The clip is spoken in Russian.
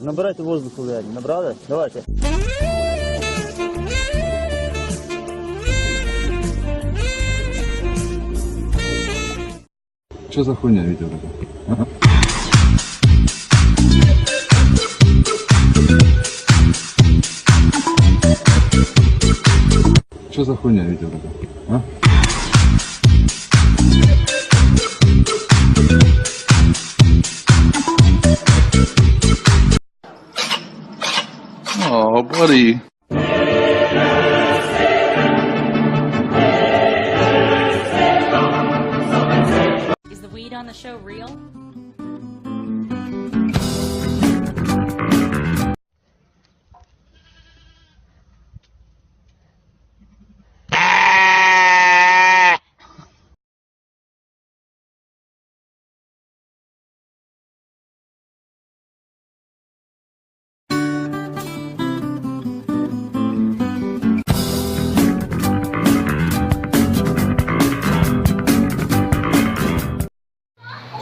Так, набирайте воздуху, Леоні. Набрали? Давайте. Что за хуйня видео это? Что за хуйня видео? А? Oh, buddy. Is the weed on the show real?